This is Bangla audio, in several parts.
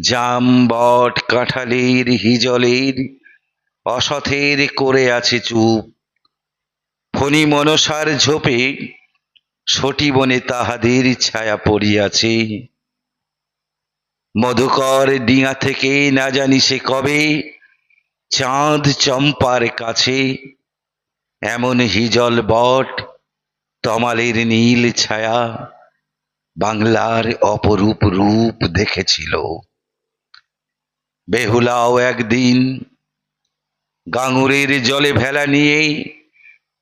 জাম বট কাঁঠালের হিজলের অসথের করে আছে চুপ। ফণি মনসার ঝোপে সটি বনে তাহাদের ছায়া পড়িয়াছে। মধুকর ডিঙা থেকে না জানি সে কবে চাঁদ চম্পার কাছে। এমন হিজল বট তমালের নীল ছায়া বাংলার অপরূপ রূপ দেখেছিল। বেহুলাও একদিন গাঙুরের জলে ভেলা নিয়ে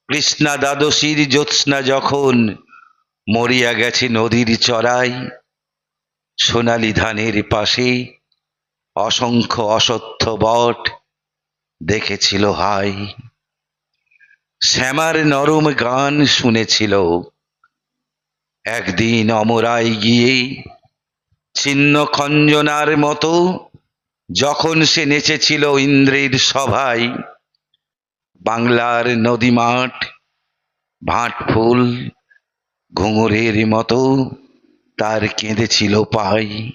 কৃষ্ণা দ্বাদশীর জ্যোৎস্না যখন মরিয়া গেছে নদীর চড়াই, সোনালি ধানের পাশে অসংখ্য অসত্য বট দেখেছিল হাই। শ্যামার নরম গান শুনেছিল। একদিন অমরাই গিয়ে ছিন্ন খঞ্জনার মতো যখন সে নেচেছিল ইন্দ্রের সভায়, বাংলার নদীমাঠ মাঠ ভাট ফুল, ঘুঙুরের মতো তার কেঁদেছিল পাই।